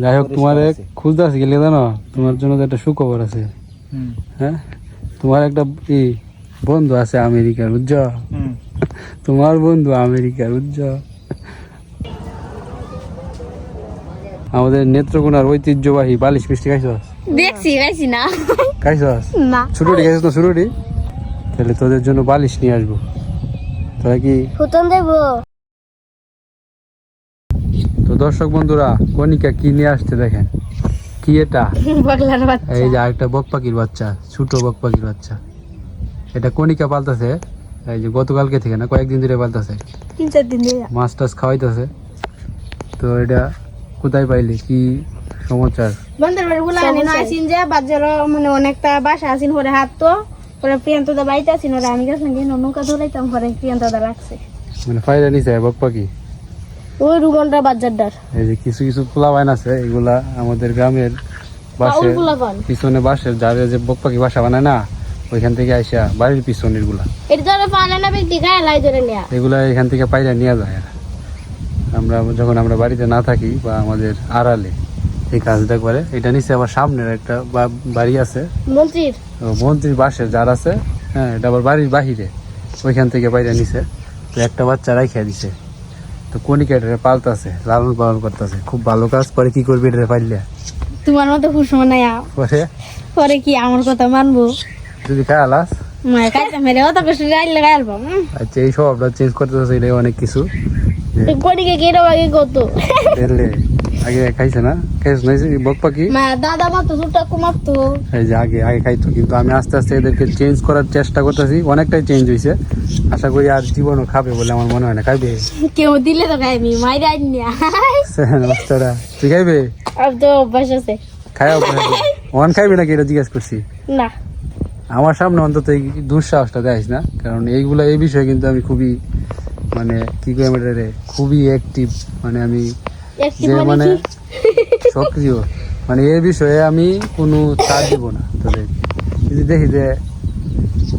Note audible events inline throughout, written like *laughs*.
যাই হোক তোমার খুঁজতে আসি গেলে জানো? তোমার জন্য তো একটা সুখবর আছে। হ্যাঁ? তোমার একটা ই বন্ধু আছে আমেরিকার বুঝছ? তোমার বন্ধু আমেরিকার বুঝছ? আমাদের নেত্রকোনার ঐতিহ্যবাহী বালিশ মিষ্টি খাইছস দেখছি খাইছি না। খাইছস না। ছুটুটি খাইছস তো ছুটুটি? তাহলে তোদের জন্য বালিশ নিয়ে আসব। তোরা কি ফুটন দেবো তো দর্শক বন্ধুরা কনিকা কি নিয়ে আসছে দেখেন? কি এটা? *laughs* বাচ্চা। এই যে আরেকটা বক পাখির বাচ্চা ছোট বক পাখির বাচ্চা। এটা কনিকা পালতেছে এই যে গতকালকে থেকে না কয়েকদিন ধরে পালতেছে। তিন চার দিন মাছ টাছ খাওয়াইতেছে। তো এটা কোথায় পাইলি কি সমাচার? বন্ধুর বাড়ি গুলা আনি না আসিন যে বাজার মানে অনেকটা বাসা আসিন পরে হাত তো। পরে প্রিয়ান্ত দা বাড়িতে আসিন ওরা আমি গেছিলাম নৌকা ধরাইতাম পরে প্রিয়ান্ত দা রাখছে। মানে ফায়দা নিছে বক পাখি ওই রুগনটা বাজারটার এই যে কিছু কিছু পোলা বাইন আছে এগুলা আমাদের গ্রামের বাসে পিছনে বাসের যারা যে বক পাখি বাসা বানায় না ওইখান থেকে আইসা বাড়ির পিছনেরগুলা। এটা ধরে পানে না ব্যক্তি গায়ে লাই ধরে নেয়া। এগুলা এখান থেকে পাইরা নিয়ে যায় আমরা যখন আমরা বাড়িতে না থাকি বা আমাদের আড়ালে এই কাজটা করে এটা নিচে আবার সামনের একটা বাড়ি আছে। মন্ত্রীর? মন্ত্রীর বাসের যার আছে হ্যাঁ এটা আবার বাড়ির বাহিরে ওইখান থেকে বাইরে নিছে। তো একটা বাচ্চা রাখিয়া দিছে। তো কনিকা এটা পালতাছে? লালন পালন করতেছে। খুব ভালো কাজ পরে কি করবি এটা পাইলে? তোমার মতো খুশ নাই পরে? পরে কি আমার কথা মানবো? যদি খায়ালাস মায়ের খাইতে মেরে অত কষ্ট গাইলে গাইল আচ্ছা এই স্বভাবটা চেঞ্জ করতেছে এটাই অনেক কিছু। যে কোটিকে কেটে কত আগে খাইছে না? খাইছ না? এই বক পাখি? মা দাদা মাতো সুটা কুমাতো এই যে আগে আগে খাইতো কিন্তু আমি আস্তে আস্তে এদেরকে চেঞ্জ করার চেষ্টা করতেছি। অনেকটাই চেঞ্জ হয়েছে আশা করি আর জীবনও খাবে বলে আমার মনে হয় না। খাইবে? কেউ দিলে তো খাইবি মাইরে আনি বাচ্চারা তুই খাইবে? আর তো অভ্যাস আছে। খাই ওয়ান খাইবে নাকি এটা জিজ্ঞেস করছি? না। আমার সামনে অন্তত এই দুঃসাহসটা দেখাইস না? কারণ এইগুলা এই বিষয়ে কিন্তু আমি খুবই মানে কি কই খুবই অ্যাক্টিভ মানে আমি যে মানে *laughs* সক্রিয়। মানে এই বিষয়ে আমি কোনো ছাড় দিব না। তোদের যদি দেখি যে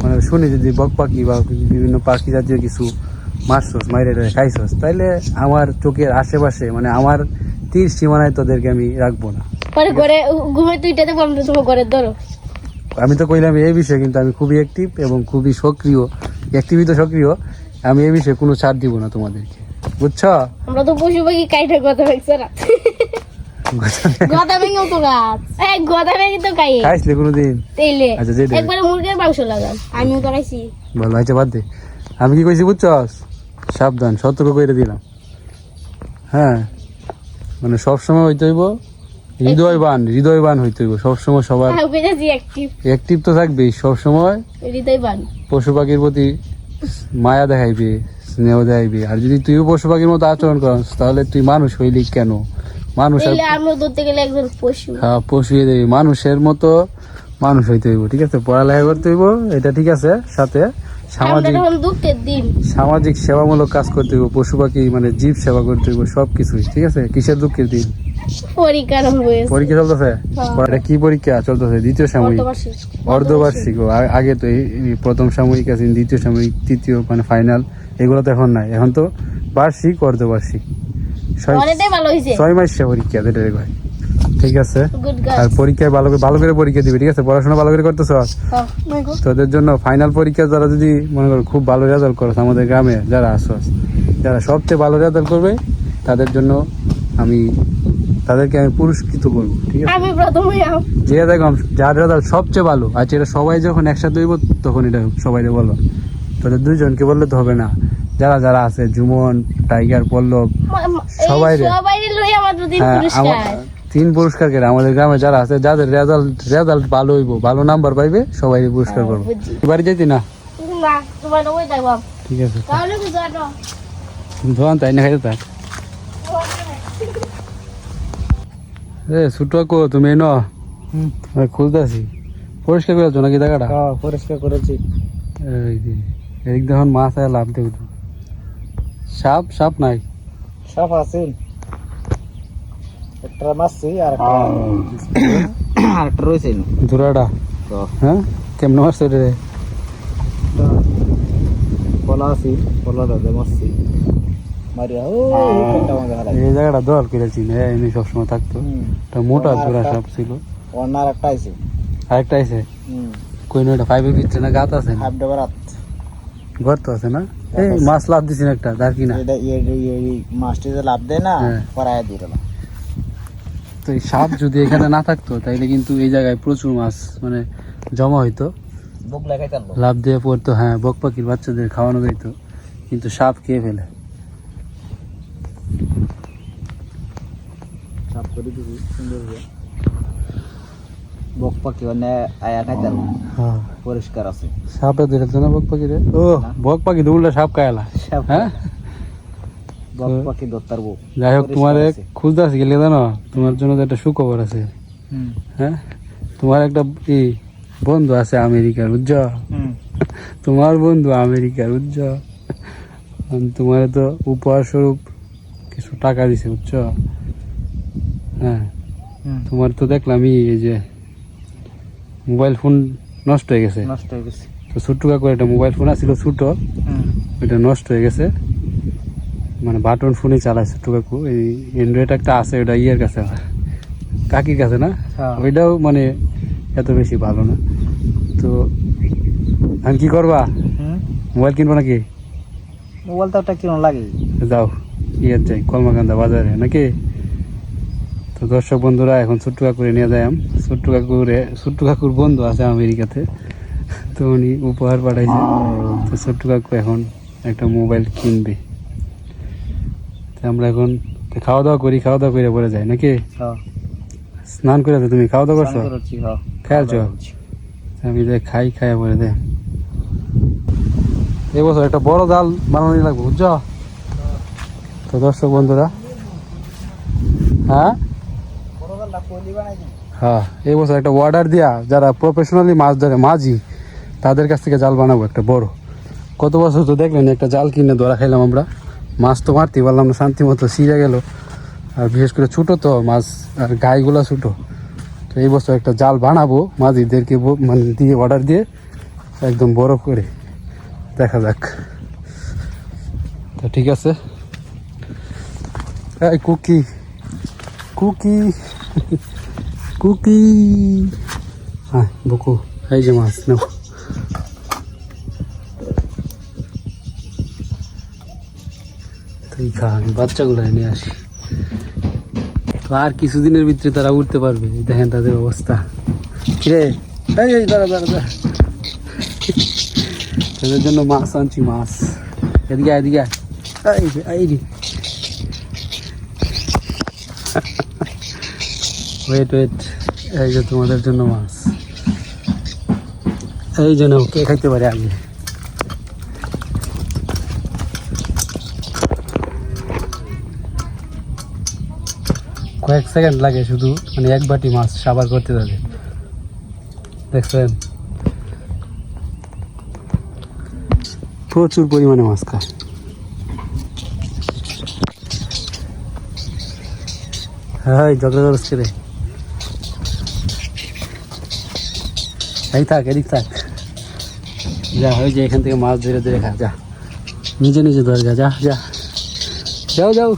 মানে শুনি যদি বক পাখি বা বিভিন্ন পাখি জাতীয় কিছু মারছস মাইরে খাইছস তাইলে আমার চোখের আশেপাশে মানে আমার তীর সীমানায় তোদেরকে আমি রাখব না। পরে ঘরে ঘুমে তুইটাতে বন্ধ তোমার ঘরের ধরো। আমি তো কইলাম এই বিষয়ে কিন্তু আমি খুবই অ্যাক্টিভ এবং খুবই সক্রিয় অ্যাক্টিভই তো সক্রিয়। আমি এই বিষয়ে কোনো ছাড় দিব না তোমাদেরকে। বুঝছ? আমরা তো পশু পাখি কাইটে কথা ভেঙছে না গদা ভেঙেও তো গাছ এই গদা ভেঙে তো কাই খাইছিলে কোনোদিন? তেলে আচ্ছা, যেটা- একবারে মুরগির মাংস লাগান। আমিও তো খাইছি ভালো আচ্ছা বাদ দে। আমি কি কইছি বুঝছস সাবধান সতর্ক দিলাম। হ্যাঁ। মানে সবসময় হইতে হইব হৃদয়বান হৃদয়বান হইতে হইব। সবসময় সবার অ্যাক্টিভ অ্যাক্টিভ তো থাকবেই পশু পাখির প্রতি মায়া দেখাইবে। স্নেহ দেখাইবে আর যদি তুইও পশু পাখির মতো আচরণ করস তাহলে তুই মানুষ হইলি কেন? মানুষ আমরা ধরতে গেলে একজন পশু। হ্যাঁ, পশু হয়ে যাবি মানুষের মতো মানুষ হইতে হইব ঠিক আছে? পড়ালেখা করতে হইব এটা ঠিক আছে? সাথে সামাজিক সামাজিক সেবামূলক কাজ করতে হইব পশু পাখি মানে জীব সেবা করতে হইব সব কিছুই ঠিক আছে? কিসের দুঃখের দিন? পরীক্ষা চলতেছে? হ্যাঁ। এটা কি পরীক্ষা? চলতেছে দ্বিতীয় সাময়িক। অর্ধবার্ষিক। আগে তো এই প্রথম সাময়িক আছে দ্বিতীয় সাময়িক তৃতীয় মানে ফাইনাল এগুলো তো এখন নাই। এখন তো বার্ষিক অর্ধবার্ষিক। ছয় মাসে পরীক্ষা কয় ঠিক আছে? আর পরীক্ষায় ভালো করে ভালো করে পরীক্ষা দিবে ঠিক আছে? পড়াশোনা ভালো করে করতেছ? তোদের জন্য ফাইনাল পরীক্ষা যারা যদি মনে করো খুব ভালো রেজাল্ট করো আমাদের গ্রামে যারা আসস যারা সবচেয়ে ভালো রেজাল্ট করবে তাদের জন্য আমি তাদেরকে আমি পুরস্কৃত করব ঠিক আছে? আমি প্রথমে যে দেখলাম যার রেজাল্ট সবচেয়ে ভালো আচ্ছা এটা সবাই যখন একসাথে হইব তখন এটা সবাই বলো। তোদের দুইজনকে বললে তো হবে না। যারা যারা আছে জুমন টাইগার পল্লব সবাই তিন হ্যাঁ, আমার পুরস্কার কেন? আমাদের গ্রামে যারা আছে যাদের রেজাল্ট রেজাল্ট ভালো হইব ভালো নাম্বার পাইবে সবাই পুরস্কার করব। বুঝছি। বাড়ি যাইতি না? না তোমার ওই দেখো ঠিক আছে তাহলে ধোয়ান তাই না খাইতে থাক। এ ছুটো তুমি এনো? খুলতে আছি পরিষ্কার করে নাকি জায়গাটা? হ্যাঁ পরিষ্কার করেছি। এই যে। এদিক দেখুন মাছ আর লাভ দেব। সাপ সাপ নাই। সাপ আছে। একটা আর একটা রয়েছে। ধুরাটা হ্যাঁ? কেমন মারছে রে পলা আছি পলা দাদা এই জায়গাটা দল করেছি এমনি সবসময় থাকতো। একটা মোটা জোড়া সাপ ছিল। অন্যার একটা আইছে আরেকটা আছে। কই নয়টা ফাইভের ভিতরে না গাত আছে না? হাফ ডে বারাত গর্ত আছে না? এই মাছ লাভ দিছি না একটা তার কি না? এটা এই মাছটি যে লাভ দেয় না হ্যাঁ। পরায় দিল না তো এই সাপ যদি এখানে না থাকতো তাইলে কিন্তু এই জায়গায় প্রচুর মাছ মানে জমা হইতো। বুক লাভ দিয়ে পড়তো হ্যাঁ বক পাখির বাচ্চাদের খাওয়ানো যাইতো কিন্তু সাপ খেয়ে ফেলে। সাফ করে সুন্দর বক পাখি মানে আয়া খাই চাললো হ্যাঁ। পরিষ্কার আছে। সাপে ধরেছে না বক পাখিরে ও বক পাখি তো উল্টা সাপ সাপ হ্যাঁ? বক পাখি দত্তার বউ। যাই হোক তোমার। খুঁজতে গেলে জানো তোমার জন্য তো একটা সুখবর আছে। হ্যাঁ? তোমার একটা ই বন্ধু আছে আমেরিকার বুঝছ? তোমার বন্ধু আমেরিকার বুঝছ? তোমার তো উপহার স্বরূপ কিছু টাকা দিছে বুঝছ? হ্যাঁ। তোমার তো দেখলামই এই যে মোবাইল ফোন নষ্ট হয়ে গেছে। নষ্ট হয়ে গেছে। তো ছোট্ট কাকুর একটা মোবাইল ফোন আছিল ছোট ওইটা নষ্ট হয়ে গেছে। মানে বাটন ফোনই চালায় ছোট্ট কাকু এই অ্যান্ড্রয়েড একটা আছে ওটা ইয়ের কাছে কাকির কাছে না? হ্যাঁ। ওইটাও মানে এত বেশি ভালো না। তো আমি কি করবা? মোবাইল কিনবো নাকি? মোবাইলটা একটা কিরম লাগে যাও ইয়ের যাই কলমাকান্দা বাজারে নাকি? তো দর্শক বন্ধুরা এখন ছোট্ট কাকুরে নিয়ে যাই ছোট্ট কাকুরে ছোট্ট কাকুর বন্ধু আছে আমেরিকাতে। তো উনি উপহার পাঠাইছে। তো ছোট্ট কাকু এখন একটা মোবাইল কিনবে। তো আমরা এখন খাওয়া দাওয়া করি খাওয়া দাওয়া করে পরে যাই নাকি? হ্যাঁ। স্নান করে তুমি খাওয়া দাওয়া করছ হ্যাঁ। খেয়ালছো আমি যে খাই খাই পরে দে এবছর একটা বড় জাল বানানো লাগবে বুঝছ? তো দর্শক বন্ধুরা হ্যাঁ? হ্যাঁ এই বছর একটা অর্ডার দিয়া যারা প্রফেশনালি মাছ ধরে, মাঝি, তাদের কাছ থেকে জাল বানাবো একটা বড়। কত বছর তো দেখলেন একটা জাল কিনে ধরা খাইলাম আমরা। মাছ তো মারতে পারলাম না, শান্তি মতো সিরে গেল। আর বিশেষ করে ছোটো তো, মাছ আর গাইগুলো ছোটো। তো এই বছর একটা জাল বানাবো, মাঝিদেরকে মানে দিয়ে অর্ডার দিয়ে একদম বড় করে। দেখা যাক। তো ঠিক আছে। এই কুকি কুকি। কুকি হ্যাঁ বুকু এই যে মাছ নাও তুই খা আমি বাচ্চাগুলো নিয়ে আসি। তো আর কিছুদিনের ভিতরে তারা উঠতে পারবে। দেখেন তাদের অবস্থা। কিরে? এই দাঁড়া দাঁড়া দাঁড়া। তাদের জন্য মাছ আনছি মাছ। এদিকে এদিকে। এই যে, এই রে ওয়েট ওয়েট এই যে তোমাদের জন্য মাছ। এই জন্য কে খাইতে পারে আগে? কয়েক সেকেন্ড লাগে শুধু মানে এক বাটি মাছ সাবার করতে যাবে দেখছেন? প্রচুর পরিমাণে মাছ খায়। হ্যাঁ ঝগড়া রে। এই থাক, এদিক থাক। যা হয়ে যায় এখান থেকে মাছ ধরে ধরে খা, যা। নিজে নিজে ধর গা যা যা। যাও যাও।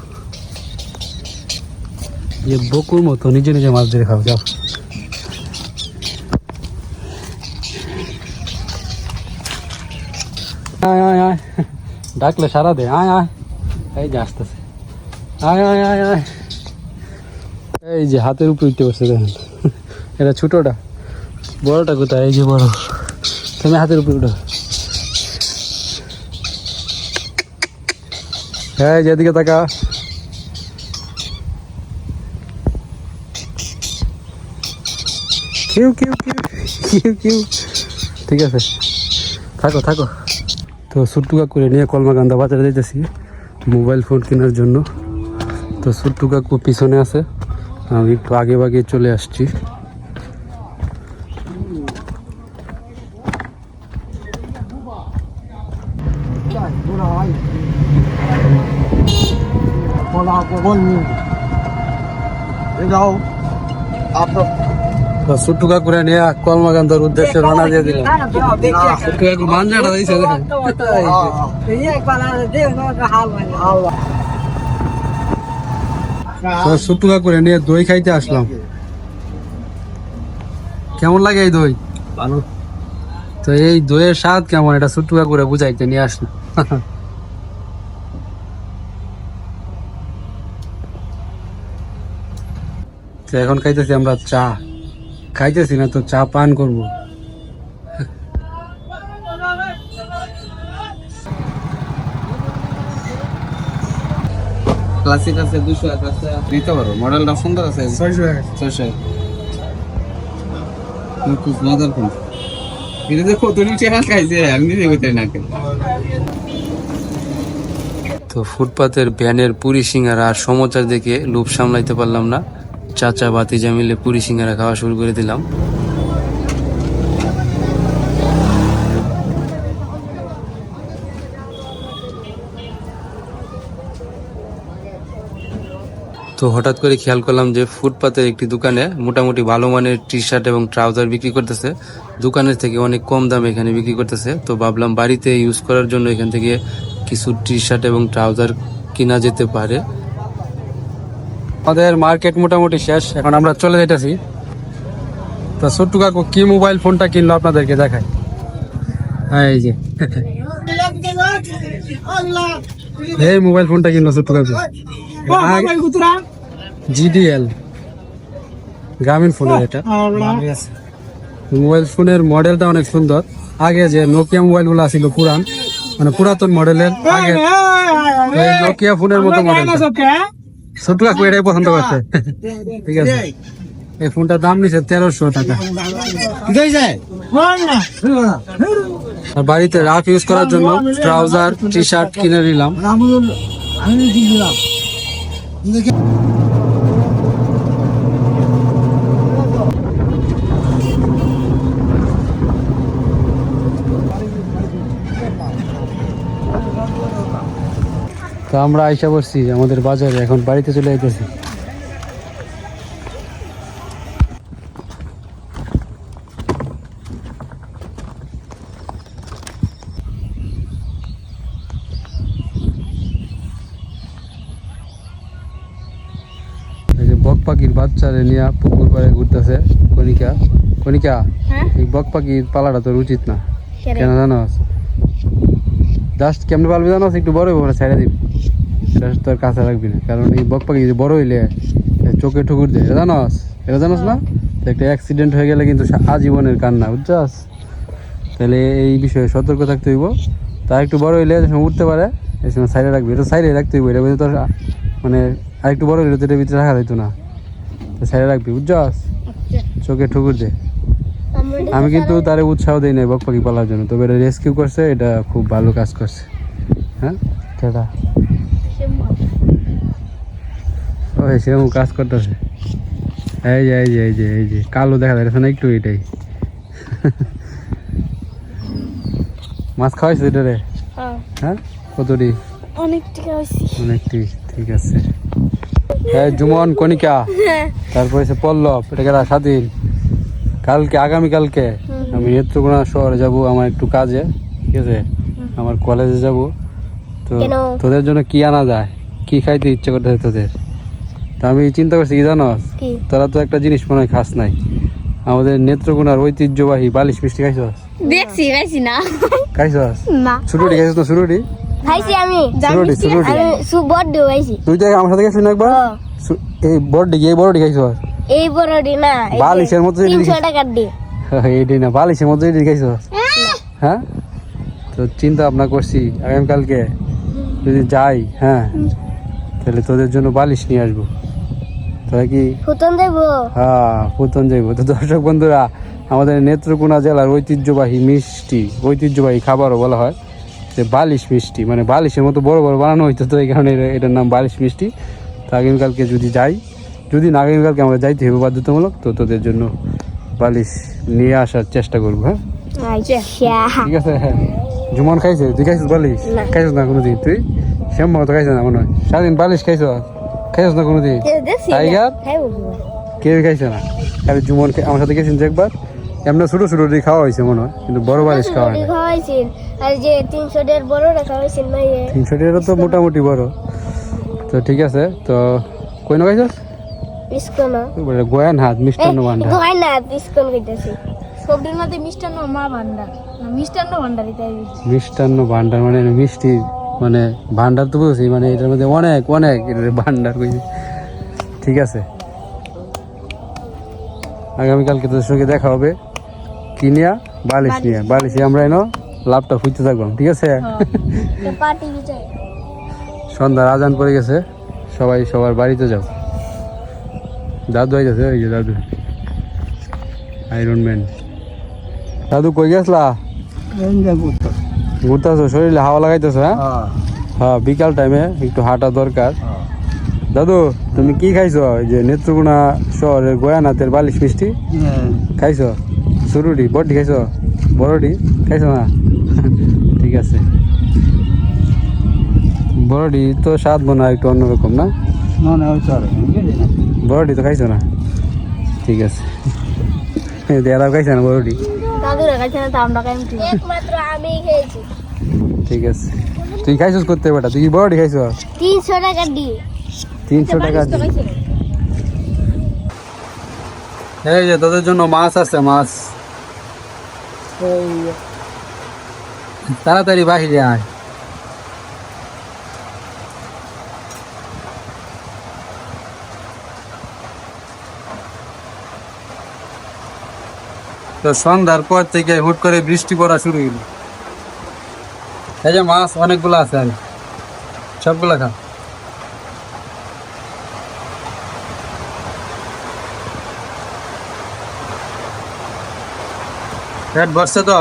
যে বকুর মতো নিজে নিজে মাছ ধরে খাও, যাও। আয় আয় আয়। ডাকলে সারা দে, আয় আয়। এই যে আসতেছে। আয় আয় আয় আয়। এই যে হাতের উপরে উঠতে পারছে দেখেন। এটা ছোটটা। বড়টা কোথায়? এই যে বড়। তুমি হাতের উপরে উঠো। হ্যাঁ যেদিকে তাকা। কিউ কিউ কিউ কিউ কিউ। ঠিক আছে। থাকো থাকো। তো সুট্টুকা করে নিয়ে কলমাকান্দা বাজারে যাইতেছি, মোবাইল ফোন কেনার জন্য। তো সুট্টু কাকু পিছনে আছে। আমি একটু আগে বাগে চলে আসছি। আপনার সুট্টু কাকুরে নিয়ে কলমাকান্দার উদ্দেশ্যে রওনা দিয়ে দিলাম সুট্টু কাকু মাঞ্জাটা দিয়েছে দেখেন তো সুটুকা করে নিয়ে দই খাইতে আসলাম কেমন লাগে এই দই ভালো তো এই দইয়ের স্বাদ কেমন এটা সুটুকা করে বুঝাইতে নিয়ে আসলাম *laughs* তো এখন খাইতেছি আমরা চা। খাইতেছি না তো চা পান করব। *laughs* ক্লাসিক আছে দুশো এক আছে। নিতে পারো মডেলটা সুন্দর আছে। ছয়শো খুব মজার ফোন এটা দেখো তুমি চেহারা খাইছে আমি নিজে না। কেন তো ফুটপাতের ভ্যানের পুরি সিঙ্গারা আর সমচার দেখে লোভ সামলাইতে পারলাম না। চাচা বাতিজা মিলে পুরি সিঙ্গারা খাওয়া শুরু করে দিলাম। তো হঠাৎ করে খেয়াল করলাম যে ফুটপাতের একটি দোকানে মোটামুটি ভালো মানের টি শার্ট এবং ট্রাউজার বিক্রি করতেছে। দোকানের থেকে অনেক কম দামে এখানে বিক্রি করতেছে। তো ভাবলাম বাড়িতে ইউজ করার জন্য এখান থেকে কিছু টি শার্ট এবং ট্রাউজার কিনা যেতে পারে। আমাদের মার্কেট মোটামুটি শেষ এখন আমরা চলে যাইতেছি। তো ছোট্টু কাকু কি মোবাইল ফোনটা কিনলো আপনাদেরকে দেখাই। হ্যাঁ এই যে। এই মোবাইল ফোনটা কিনলো ছোট্টু কাকু। জিডিএল গ্রামীণ ফোনের এটা। মোবাইল ফোনের মডেলটা অনেক সুন্দর। আগে যে নোকিয়া মোবাইলগুলো ছিল পুরান মানে পুরাতন মডেলের আগে নোকিয়া ফোনের মতো মডেল ছোট কাকু এটাই পছন্দ করছে। ঠিক আছে। এই। ফোনটার দাম নিছে তেরোশো টাকা। আর বাড়িতে রাফ ইউজ করার জন্য ট্রাউজার টি শার্ট কিনে নিলাম। তো আমরা আইসা বসছি আমাদের বাজারে এখন বাড়িতে চলে যেতেছি এই যে বক পাখির বাচ্চারে নিয়ে পুকুর পাড়ে ঘুরতেছে কনিকা কনিকা হ্যাঁ? এই বক পাখির পালাটা তোর উচিত না। কেন? জানোস জাস্ট কেমনে পালবি জানোস একটু বড় হইব না ছেড়ে দিবি। এটা তোর কাছে রাখবি না। কারণ এই বক পাখি যদি বড় হইলে এ চোখে ঠুকুর দেয় এটা জানোস? এটা জানোস না? একটা অ্যাক্সিডেন্ট হয়ে গেলে কিন্তু আজীবনের কান্না বুঝছস? তাহলে এই বিষয়ে সতর্ক থাকতে হইব। তা একটু বড় হইলে সময় উঠতে পারে এই সময় সাইডে রাখবি। এটা সাইডে রাখতে হইব এটা তোর মানে আরেকটু বড় হইলে তো এটার ভিতরে রাখা যেত না। তো সাইডে রাখবি বুঝছস? চোখে ঠুকুর দে। আমি কিন্তু তার উৎসাহ দিই নাই বক পাখি পালার জন্য। তবে এটা রেস্কিউ করছে এটা খুব ভালো কাজ করছে। হ্যাঁ? কেটা ওই সেরকম কাজ করতেছে। এই যে এই যে এই যে এই যে কালো দেখা যাচ্ছে না একটু এটাই। মাছ খাওয়াইছে এটা রে? হ্যাঁ। হ্যাঁ? কতটি? অনেকটি ঠিক আছে। এই জুমন কণিকা তারপরে সে পল্লব এটা গেলা স্বাধীন। কালকে আগামীকালকে আমি নেত্রকোনা শহরে যাব আমার একটু কাজে ঠিক আছে? আমার কলেজে যাব। তো তোদের জন্য কি আনা যায়? কি খাইতে ইচ্ছে করতেছে তোদের? তো আমি চিন্তা করছি কি জানো তারা তো একটা জিনিস মনে হয় খাস নাই। আমাদের নেত্রকোনার ঐতিহ্যবাহী বালিশ মিষ্টি খাইছস? দেখছি খাইছি না। খাইছস? না। ছুটুটি খাইছস তো ছুটুটি খাইছি আমি। ছুটুটি ছুটুটি সুবর খাইছি। তুই তো আমার সাথে গেছিস না একবার? হ্যাঁ। সু- এই বড়টি এই বড়টি খাইছস? এই বড়টি না বালিশের মতো যদি তিনশো টাকার দিয়ে এইটাই না বালিশের মধ্যে এটি খাইছ হ্যাঁ? তো চিন্তা ভাবনা করছি আগামীকালকে যদি যাই হ্যাঁ তাহলে তোদের জন্য বালিশ নিয়ে আসব। তোরা কি? ফুটন দেবো হ্যাঁ পুতন যাইব। তো দর্শক বন্ধুরা আমাদের নেত্রকোনা জেলার ঐতিহ্যবাহী মিষ্টি ঐতিহ্যবাহী খাবারও বলা হয় যে বালিশ মিষ্টি। মানে বালিশের মতো বড় বড় বানানো হইতো তো এই কারণে এটা- এটার নাম বালিশ মিষ্টি। তো আগামীকালকে যদি যাই যদি না আগামীকালকে আমরা যাইতে হবে বাধ্যতামূলক তো তোদের জন্য বালিশ নিয়ে আসার চেষ্টা করব হ্যাঁ? আচ্ছা। ঠিক আছে হ্যাঁ। জুমন খাইছে? তুই খাইছিস বালিশ? না। খাইছিস না কোনোদিন? তুই? শ্যাম তো খাইছিস না মনে হয়। স্বাধীন বালিশ খাইছ? খাইছিস না কোনোদিন? টাইগার? খাইবো কেউ খাইছে না। খালি জুমন আমার সাথে গেছেন যে একবার। এমনি ছোটো ছোটো দিয়ে খাওয়া হয়েছে মনে হয় কিন্তু বড় বালিশ খাওয়া হয় আর যে তিনশো বড় টাকা তো মোটামুটি বড়। তো ঠিক আছে তো কই না। খাইছস গোয়ান হাত মিষ্টান্ন ভান্ডার। হয় সবজির মধ্যে মিষ্টান্ন মা ভান্ডার। মিষ্টান্ন ভান্ডার মানে মিষ্টি মানে ভান্ডার তো বুঝছি মানে এটার মধ্যে অনেক অনেক এটার ভান্ডার কইছে। ঠিক আছে। আগামীকালকে তোদের সঙ্গে দেখা হবে। কি নিয়া? বালিশ নিয়ে। বালিশে। আমরা এনো লাভটা খুঁজতে থাকলাম ঠিক আছে? সন্ধ্যার আজান পড়ে গেছে। সবাই সবার বাড়িতে যাও। দাদু আইতেছে ওই যে দাদু। আয়রন ম্যান দাদু কই গেছলা? ঘুরতেছো? শরীরে হাওয়া লাগাইতেছো হ্যাঁ? হ্যাঁ। বিকাল টাইমে একটু হাঁটা দরকার। দাদু তুমি কি খাইছো? ওই যে নেত্রকোনা শহরের গয়ানাথের বালিশ মিষ্টি খাইছো? সুরুটি বড়ি খাইছো? বড়ডি খাইছো না? *laughs* ঠিক আছে। বড়ডি তো স্বাদ মনে হয় একটু অন্যরকম না? বড়ডি তো খাইছো না? ঠিক আছে। দেয়ারাও খাইছে না বড়ডি দাদুরা কাছে না তো আমরা খাইছি একমাত্র আমি খেয়েছি। ঠিক আছে। তুই খাইছিস করতে বেটা? তুই বড় খাইছ তিনশো টাকা দিয়ে তিনশো টাকা দিয়ে। এই যে তোদের জন্য মাছ আছে মাছ। তাড়াতাড়ি বাহিরে আয়। তো সন্ধ্যার পর থেকে হুট করে বৃষ্টি পড়া শুরু হইল। এই যে মাছ অনেকগুলো আছে আর সবগুলা খা। পেট ভরছে তো?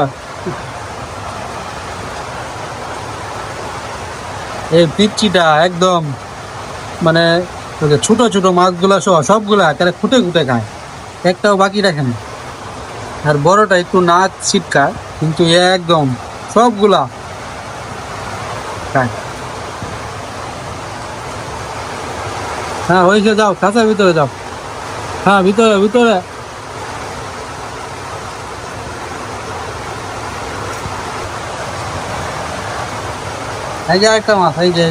এই পিচ্চিটা একদম মানে ছোট ছোট মাছগুলা সহ সবগুলা একেবারে খুঁটে খুঁটে খায়। একটাও বাকি রাখে না। আর বড়টা একটু নাচ ছিটকায় কিন্তু একদম সবগুলা খায় হ্যাঁ হয়েছে, যাও খাঁচার ভিতরে যাও। হ্যাঁ ভিতরে ভিতরে। এই যে একটা মাছ এই যে।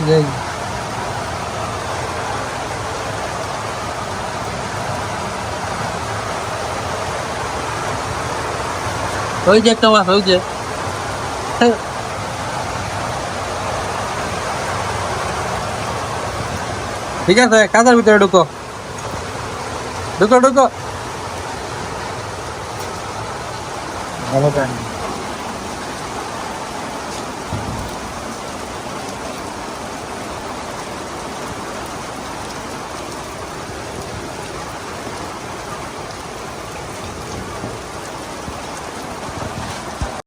ওই যে একটা মাছ ওই যে। ঠিক আছে কাঁচার ভিতরে ঢুকো। ঢুকো ঢুকো। ভালো